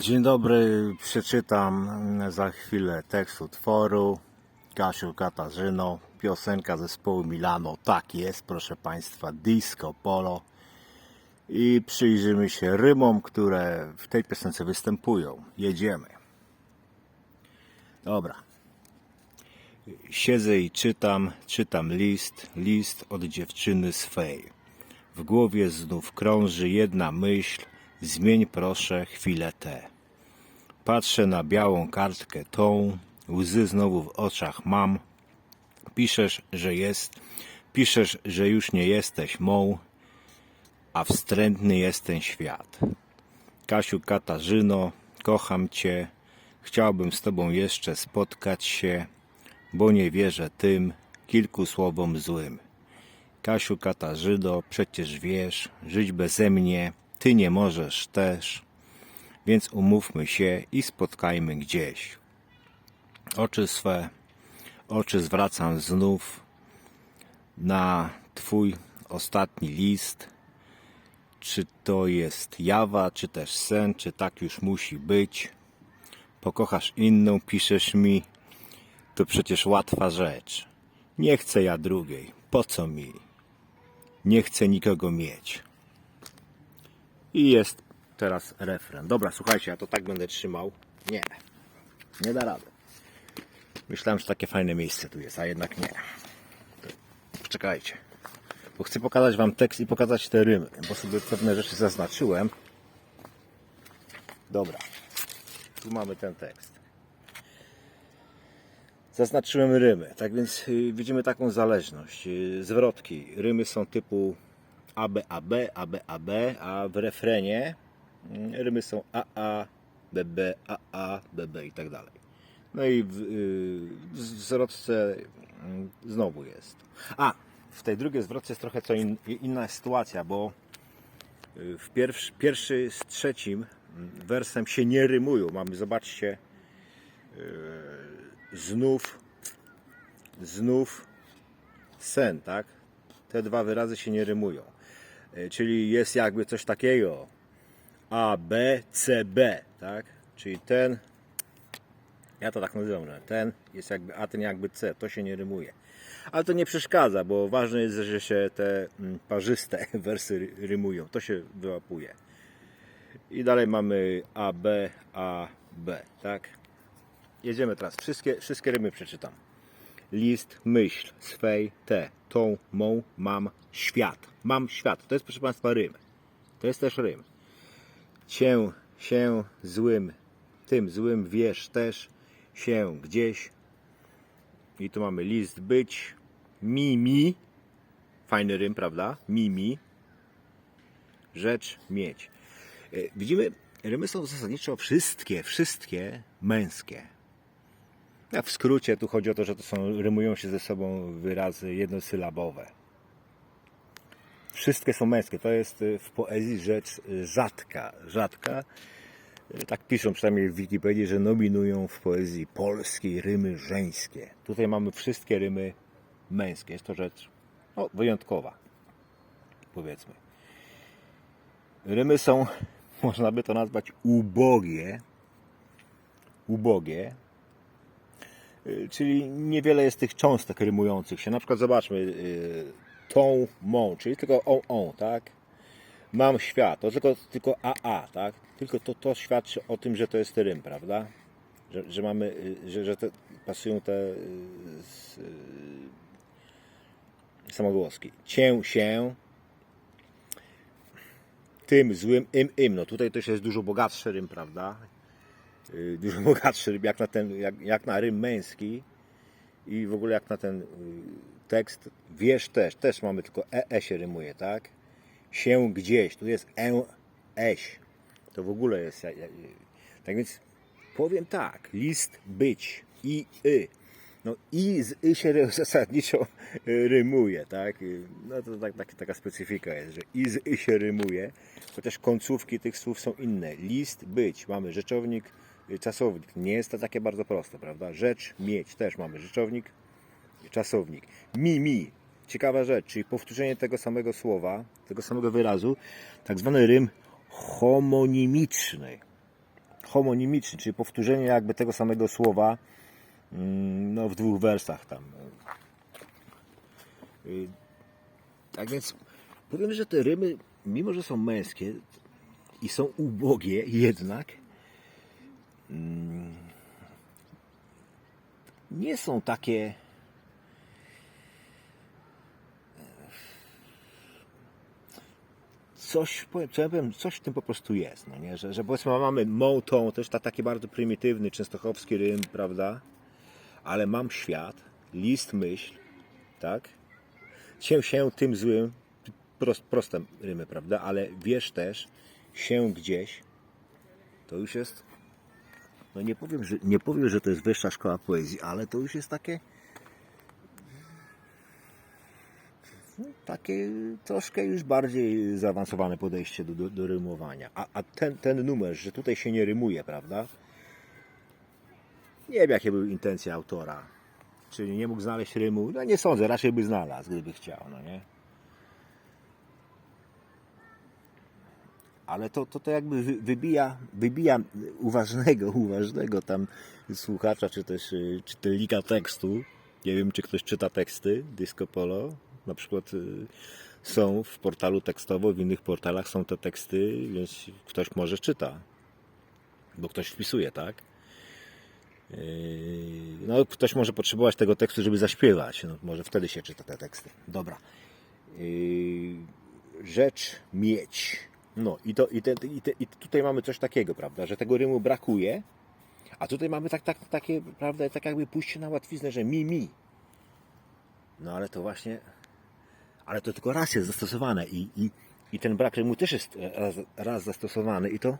Dzień dobry, przeczytam za chwilę tekst utworu. Kasiu Katarzyno, piosenka zespołu Milano. Tak jest, proszę Państwa, disco polo. I przyjrzymy się rymom, które w tej piosence występują. Jedziemy. Dobra. Siedzę i czytam, czytam list, list od dziewczyny swej. W głowie znów krąży jedna myśl, zmień proszę chwilę tę. Patrzę na białą kartkę tą, łzy znowu w oczach mam. Piszesz, że jest, piszesz, że już nie jesteś mą, a wstrętny jest ten świat. Kasiu Katarzyno, kocham Cię, chciałbym z Tobą jeszcze spotkać się, bo nie wierzę tym kilku słowom złym. Kasiu Katarzyno, przecież wiesz, żyć beze mnie Ty nie możesz też, więc umówmy się i spotkajmy gdzieś. Oczy swe, oczy zwracam znów na Twój ostatni list. Czy to jest jawa, czy też sen, czy tak już musi być? Pokochasz inną, piszesz mi, to przecież łatwa rzecz. Nie chcę ja drugiej, po co mi? Nie chcę nikogo mieć. I jest teraz refren. Dobra, słuchajcie, ja to tak będę trzymał. Nie, nie da rady. Myślałem, że takie fajne miejsce tu jest, a jednak nie. Poczekajcie. Bo chcę pokazać Wam tekst i pokazać te rymy, bo sobie pewne rzeczy zaznaczyłem. Dobra. Tu mamy ten tekst. Zaznaczyłem rymy, tak więc y, widzimy taką zależność. Y, Zwrotki. Rymy są typu AB, AB, AB, AB, a w refrenie mm, rymy są AA, BB, AA, BB i tak dalej. No i w, y, w zwrotce mm, znowu jest. A, w tej drugiej zwrotce jest trochę co in, inna sytuacja, bo y, w pierwszy, pierwszy z trzecim mm, wersem się nie rymują. Mamy, zobaczcie, y, znów, znów sen, tak? Te dwa wyrazy się nie rymują. Y, Czyli jest jakby coś takiego A, B, C, B, tak? Czyli ten, ja to tak nazywam, że ten jest jakby A, ten jakby C, to się nie rymuje. Ale to nie przeszkadza, bo ważne jest, że się te mm, parzyste wersy ry- rymują. To się wyłapuje. I dalej mamy A, B, A, B, tak? Jedziemy teraz. Wszystkie, wszystkie rymy przeczytam. List, myśl, swej, te, tą, mą, mam, świat. Mam świat. To jest, proszę Państwa, rym. To jest też rym. Cię, się, złym, tym złym wiesz też, się gdzieś. I tu mamy list być, mi, mi. Fajny rym, prawda? Mi, mi. Rzecz mieć. E, Widzimy, rymy są zasadniczo wszystkie, wszystkie męskie. A w skrócie tu chodzi o to, że to są, rymują się ze sobą wyrazy jednosylabowe. Wszystkie są męskie. To jest y, w poezji rzecz rzadka. Rzadka. Y, Tak piszą przynajmniej w Wikipedii, że nominują w poezji polskiej rymy żeńskie. Tutaj mamy wszystkie rymy męskie. Jest to rzecz no, wyjątkowa. Powiedzmy. Rymy są, można by to nazwać ubogie. Ubogie. Y, Czyli niewiele jest tych cząstek rymujących się. Na przykład zobaczmy y, tą, mą, czyli tylko on, on, tak? Mam świat, to tylko, tylko AA, tak? Tylko to, to świadczy o tym, że to jest rym, prawda? Że, że mamy, y, że, że te, pasują te y, samogłoski. Cię, się, tym, złym, im, im. No tutaj też jest dużo bogatszy rym, prawda? Y, Dużo bogatszy rym, jak na, ten, jak, jak na rym męski i w ogóle jak na ten y, tekst. Wiesz też, też mamy tylko e, e się rymuje, tak? Się gdzieś, tu jest e, eś. To w ogóle jest. ja- ja- Tak więc powiem tak, list być i y. No i z y się zasadniczo rymuje, tak? Y, No to tak, tak, taka specyfika jest, że i z y się rymuje, chociaż końcówki tych słów są inne. List być, mamy rzeczownik, czasownik. Nie jest to takie bardzo proste, prawda? Rzecz mieć też mamy rzeczownik, czasownik. Mi, mi. Ciekawa rzecz, czyli powtórzenie tego samego słowa, tego samego wyrazu, tak zwany rym homonimiczny. homonimiczny, czyli powtórzenie jakby tego samego słowa mm, no, w dwóch wersach tam. Y, Tak więc powiem, że te rymy, mimo że są męskie i są ubogie jednak, nie są takie coś, powiem, coś w tym po prostu jest, no nie? Że, że powiedzmy mamy mołtą, też ta, taki bardzo prymitywny, częstochowski rym, prawda? Ale mam świat, list myśl, tak? Się, się tym złym, prost, proste rymy, prawda? Ale wiesz też, się gdzieś, to już jest, no nie powiem, że, nie powiem, że to jest wyższa szkoła poezji, ale to już jest takie, takie troszkę już bardziej zaawansowane podejście do, do, do rymowania. A, a ten, ten numer, że tutaj się nie rymuje, prawda? Nie wiem, jakie były intencje autora. Czyli nie mógł znaleźć rymu. No nie sądzę, raczej by znalazł, gdyby chciał, no nie? Ale to, to, to jakby wy- wybija, wybija uważnego, uważnego tam słuchacza, czy też y, czytelnika tekstu. Nie wiem, czy ktoś czyta teksty Disco Polo. Na przykład y, są w portalu tekstowo, w innych portalach są te teksty, więc ktoś może czyta. Bo ktoś wpisuje, tak? Yy, No, ktoś może potrzebować tego tekstu, żeby zaśpiewać. No, może wtedy się czyta te teksty. Dobra. Rzecz mieć. No i, to, i, te, i, te, i tutaj mamy coś takiego, prawda, że tego rymu brakuje, a tutaj mamy tak, tak, takie, prawda, tak jakby pójście na łatwiznę, że mi, mi. No ale to właśnie, ale to tylko raz jest zastosowane i, i, i ten brak rymu też jest raz, raz zastosowany i to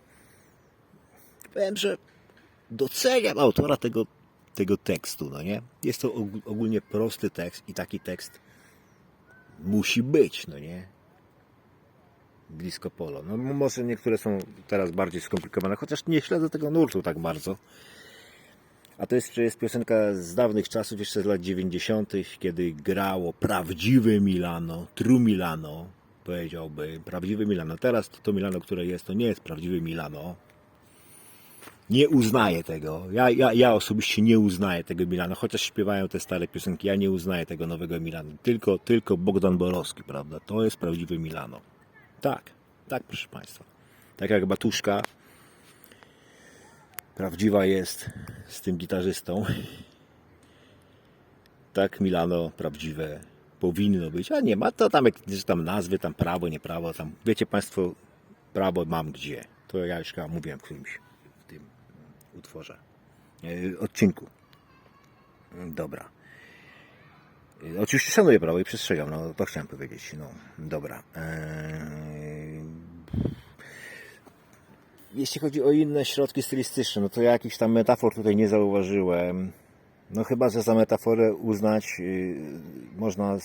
powiem, że doceniam autora tego, tego tekstu, no nie? Jest to og- ogólnie prosty tekst i taki tekst musi być, no nie? Blisko polo. No może niektóre są teraz bardziej skomplikowane, chociaż nie śledzę tego nurtu tak bardzo. A to jest przecież piosenka z dawnych czasów, jeszcze z lat 90., kiedy grało prawdziwe Milano, true Milano, powiedziałby, prawdziwe Milano. Teraz to, to Milano, które jest, to nie jest prawdziwe Milano. Nie uznaję tego. Ja, ja, ja osobiście nie uznaję tego Milano, chociaż śpiewają te stare piosenki, ja nie uznaję tego nowego Milano. Tylko, tylko Bogdan Borowski, prawda? To jest prawdziwe Milano. Tak, tak, proszę Państwa. Tak jak Batuszka prawdziwa jest z tym gitarzystą. Tak Milano prawdziwe powinno być, a nie ma to tam jakieś tam nazwy, tam prawo, nie prawo, tam wiecie Państwo, prawo mam gdzie. To ja już mówiłem w którymś w tym utworze, e, odcinku. Dobra. E, Oczywiście szanuję prawo i przestrzegam, no to chciałem powiedzieć. No, dobra. Eee, jeśli chodzi o inne środki stylistyczne, no to ja jakichś tam metafor tutaj nie zauważyłem. No chyba, że za metaforę uznać yy, można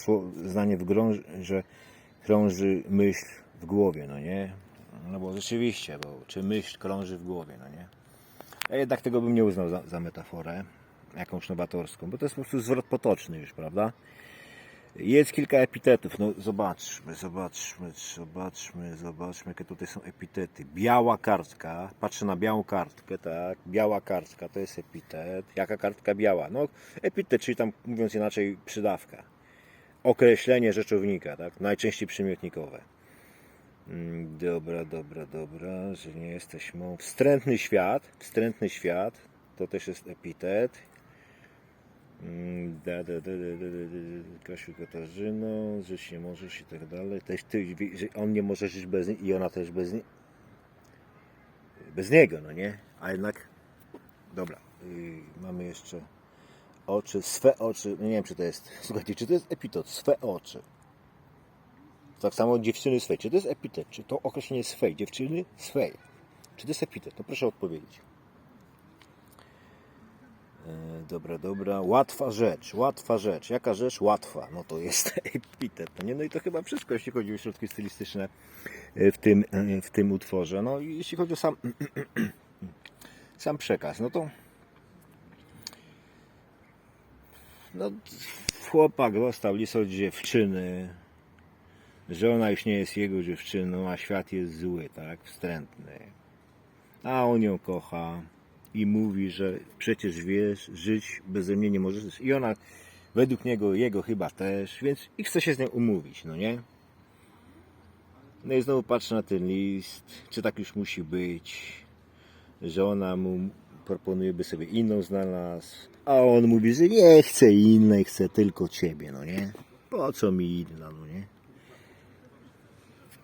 zdanie w że krąży myśl w głowie, no nie? No bo rzeczywiście, bo czy myśl krąży w głowie, no nie? Ja jednak tego bym nie uznał za, za metaforę, jakąś nowatorską, bo to jest po prostu zwrot potoczny już, prawda? Jest kilka epitetów. No zobaczmy, zobaczmy, zobaczmy, zobaczmy, jakie tutaj są epitety. Biała kartka. Patrzę na białą kartkę, tak. Biała kartka to jest epitet. Jaka kartka biała? No epitet, czyli tam mówiąc inaczej przydawka. Określenie rzeczownika, tak. Najczęściej przymiotnikowe. Mm, Dobra, dobra, dobra, że nie jesteśmy. Wstrętny świat. Wstrętny świat to też jest epitet. Mm, Da, da, da, da, da, da, Kasiu Katarzyno, żyć nie możesz i tak dalej. Też ty, on nie może żyć bez niej i ona też bez nie, bez niego, no nie? A jednak, dobra, yy, mamy jeszcze oczy, swe oczy, no nie wiem czy to jest, słuchajcie, czy to jest epitet, swe oczy. Tak samo dziewczyny swej, czy to jest epitet, czy to określenie swej, dziewczyny swej, czy to jest epitet, no proszę odpowiedzieć. E, Dobra, dobra. Łatwa rzecz, łatwa rzecz. Jaka rzecz? Łatwa. No to jest epitet. No, nie? no i to chyba wszystko, jeśli chodzi o środki stylistyczne e, w tym, e, w tym utworze. No i jeśli chodzi o sam, sam przekaz, no to no, chłopak dostał list od dziewczyny, że ona już nie jest jego dziewczyną, a świat jest zły, tak? Wstrętny. a on ją kocha i mówi, że przecież wiesz, żyć beze mnie nie możesz. I ona według niego, jego chyba też, więc i chce się z nią umówić, no nie? No i znowu patrzę na ten list, czy tak już musi być, że ona mu proponuje, by sobie inną znalazł, a on mówi, że nie chce innej, chce tylko ciebie, no nie? Po co mi inna, no nie?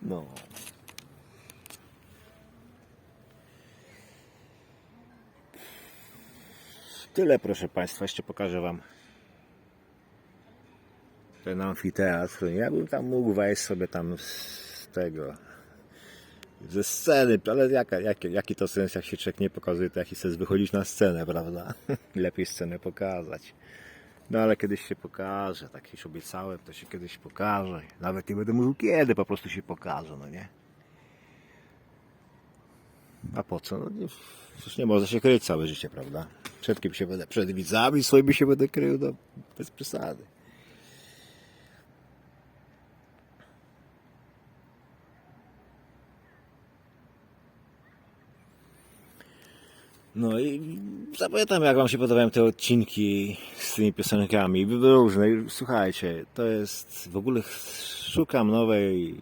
No. Tyle, proszę Państwa. Jeszcze pokażę Wam ten amfiteatr. Ja bym tam mógł wejść sobie tam z tego, ze sceny, ale jaka, jaki, jaki to sens, jak się człowiek nie pokazuje, to jaki sens wychodzić na scenę, prawda? Lepiej scenę pokazać. No ale kiedyś się pokaże, tak już obiecałem, to się kiedyś pokaże. Nawet nie będę mówił kiedy, po prostu się pokaże, no nie? A po co? No, nie, przecież nie można się kryć całe życie, prawda? Przed kim się będę? Przed widzami swoimi się będę krył, no bez przesady. No i zapytam, jak Wam się podobają te odcinki z tymi piosenkami. Były różne. Słuchajcie, to jest w ogóle szukam nowej,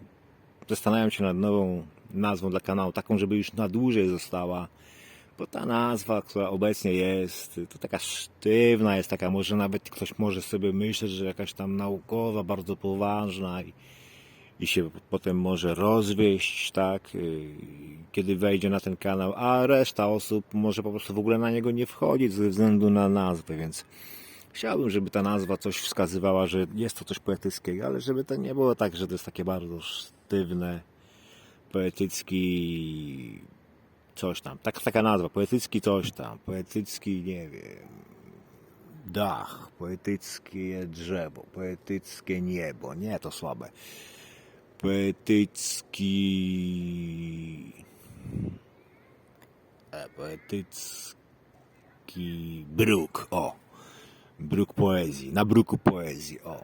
zastanawiam się nad nową nazwą dla kanału, taką, żeby już na dłużej została. Bo ta nazwa, która obecnie jest, to taka sztywna jest, taka może nawet ktoś może sobie myśleć, że jakaś tam naukowa, bardzo poważna i, i się potem może rozwieść, tak, y, kiedy wejdzie na ten kanał, a reszta osób może po prostu w ogóle na niego nie wchodzić ze względu na nazwę, więc chciałbym, żeby ta nazwa coś wskazywała, że jest to coś poetyckiego, ale żeby to nie było tak, że to jest takie bardzo sztywne, poetycki coś tam, tak, taka nazwa, poetycki coś tam, poetycki, nie wiem, dach, poetyckie drzewo, poetyckie niebo, nie, to słabe, poetycki, e, poetycki bruk, o, bruk poezji, na bruku poezji, o,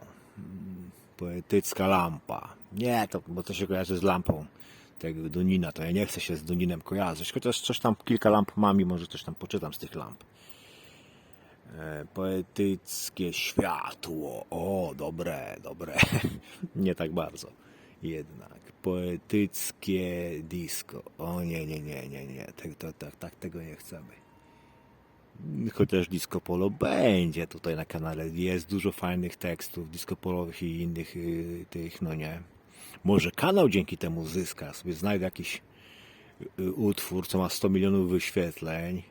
poetycka lampa, nie, to, bo to się kojarzy z lampą, tego Dunina, to ja nie chcę się z Duninem kojarzyć, chociaż coś tam, kilka lamp mam i może coś tam poczytam z tych lamp. E, Poetyckie światło, o, dobre, dobre, nie tak bardzo. Jednak. Poetyckie disco, o nie, nie, nie, nie, nie, tak, to, tak, tak tego nie chcemy. Chociaż disco polo będzie tutaj na kanale, jest dużo fajnych tekstów disco polowych i innych y, tych, no nie, może kanał dzięki temu zyska. Sobie znajdę jakiś y, utwór, co ma 100 milionów wyświetleń.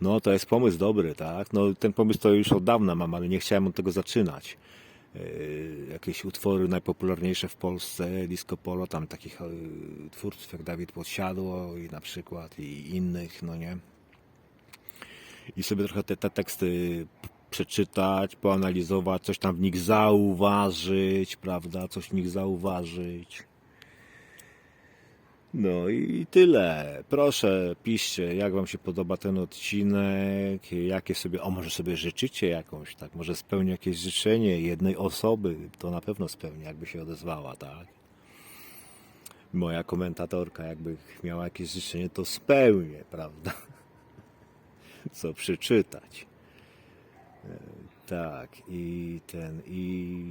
No to jest pomysł dobry, tak? No ten pomysł to już od dawna mam, ale nie chciałem od tego zaczynać. Yy, Jakieś utwory najpopularniejsze w Polsce, disco polo, tam takich yy, twórców jak Dawid Podsiadło i na przykład i innych, no nie? I sobie trochę te, te teksty przeczytać, poanalizować, coś tam w nich zauważyć, prawda? Coś w nich zauważyć. No i tyle. Proszę, piszcie, jak Wam się podoba ten odcinek, jakie sobie, o może sobie życzycie jakąś, tak, może spełni jakieś życzenie jednej osoby, to na pewno spełni, jakby się odezwała, tak. Moja komentatorka, jakby miała jakieś życzenie, to spełnię, prawda? Co przeczytać. Tak, i ten, i.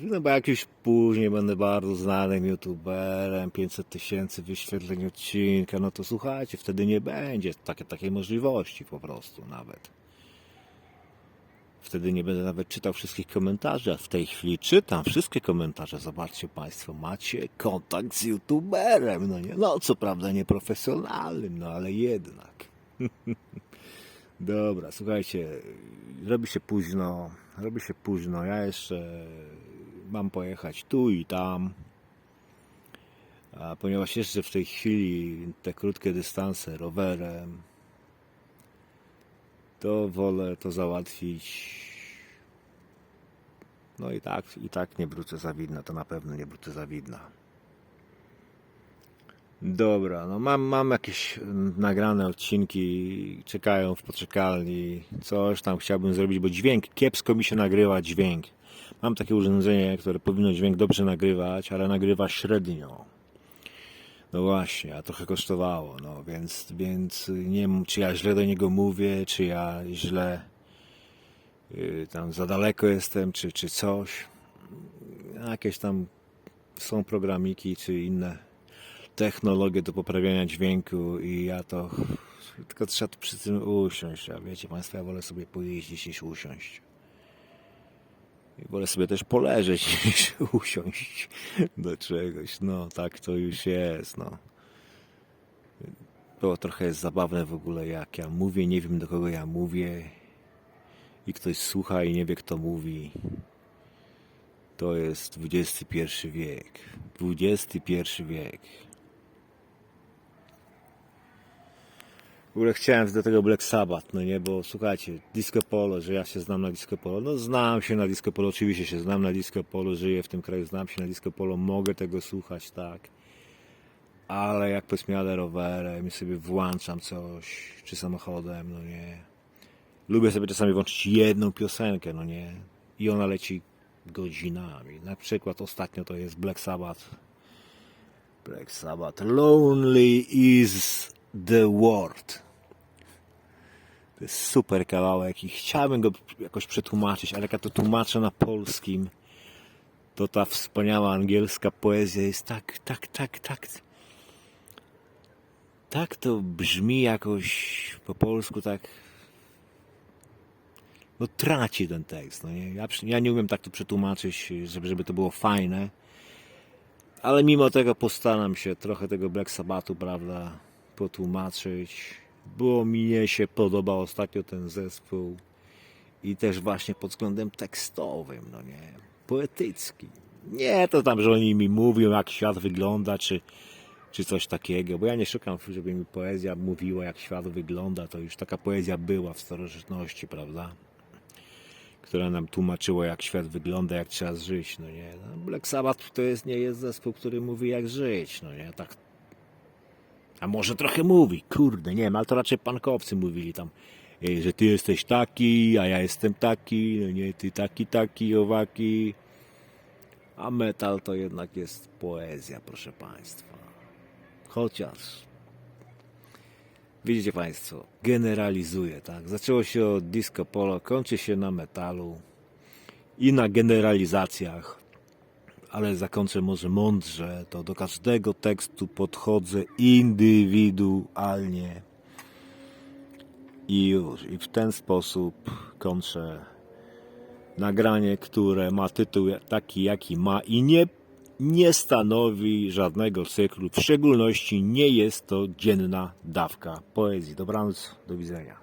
No bo jak już później będę bardzo znanym youtuberem, 500 tysięcy wyświetleń odcinka, no to słuchajcie, wtedy nie będzie takie, takiej możliwości po prostu nawet. Wtedy nie będę nawet czytał wszystkich komentarzy, a w tej chwili czytam wszystkie komentarze. Zobaczcie Państwo, macie kontakt z youtuberem, no nie? No co prawda nieprofesjonalnym, no ale jednak. Dobra, słuchajcie, robi się późno, robi się późno. Ja jeszcze mam pojechać tu i tam. A ponieważ jeszcze w tej chwili te krótkie dystanse rowerem, to wolę to załatwić. No i tak, i tak nie wrócę za widna, to na pewno nie wrócę za widna. Dobra, no mam, mam jakieś mm, nagrane odcinki, czekają w poczekalni, coś tam chciałbym zrobić, bo dźwięk, kiepsko mi się nagrywa dźwięk. Mam takie urządzenie, które powinno dźwięk dobrze nagrywać, ale nagrywa średnio. No właśnie, a trochę kosztowało, no więc, więc nie wiem, czy ja źle do niego mówię, czy ja źle y, tam za daleko jestem, czy, czy coś. Jakieś tam są programiki, czy inne technologie do poprawiania dźwięku i ja to tylko trzeba tu przy tym usiąść, a wiecie Państwo, ja wolę sobie pojeździć niż usiąść. I wolę sobie też poleżeć niż usiąść do czegoś. No, tak to już jest, no. Było trochę zabawne w ogóle, jak ja mówię, nie wiem do kogo ja mówię i ktoś słucha i nie wie kto mówi. To jest XXI wiek. XXI wiek. W ogóle chciałem do tego Black Sabbath, no nie, bo słuchajcie, disco polo, że ja się znam na disco polo, no znam się na disco polo, oczywiście się znam na disco polo, żyję w tym kraju, znam się na disco polo, mogę tego słuchać, tak, ale jak powiedzmy jadę rowerem i sobie włączam coś, czy samochodem, no nie, lubię sobie czasami włączyć jedną piosenkę, no nie, i ona leci godzinami, na przykład ostatnio to jest Black Sabbath, Black Sabbath, Lonely is the World. To jest super kawałek i chciałbym go jakoś przetłumaczyć, ale jak ja to tłumaczę na polskim, to ta wspaniała angielska poezja jest tak, tak, tak, tak. Tak to brzmi jakoś po polsku, tak. No traci ten tekst. No nie? Ja, ja nie umiem tak to przetłumaczyć, żeby, żeby to było fajne. Ale mimo tego postaram się trochę tego Black Sabbathu, prawda, potłumaczyć, bo mnie się podoba ostatnio ten zespół i też właśnie pod względem tekstowym, no nie, poetyckim. Nie to tam, że oni mi mówią, jak świat wygląda, czy, czy coś takiego, bo ja nie szukam, żeby mi poezja mówiła, jak świat wygląda, to już taka poezja była w starożytności, prawda? która nam tłumaczyła, jak świat wygląda, jak trzeba żyć, no nie. No, Black Sabbath to jest, nie jest zespół, który mówi, jak żyć, no nie, tak. A może trochę mówi, kurde, nie wiem, ale to raczej pankowcy mówili tam, ej, że ty jesteś taki, a ja jestem taki, no nie, ty taki, taki, owaki. A metal to jednak jest poezja, proszę Państwa. Chociaż Widzicie Państwo, generalizuje, tak? Zaczęło się od disco polo, kończy się na metalu i na generalizacjach, ale zakończę może mądrze, to do każdego tekstu podchodzę indywidualnie i już. I w ten sposób kończę nagranie, które ma tytuł taki, jaki ma i nie, nie stanowi żadnego cyklu. W szczególności nie jest to dzienna dawka poezji. Dobranoc, do widzenia.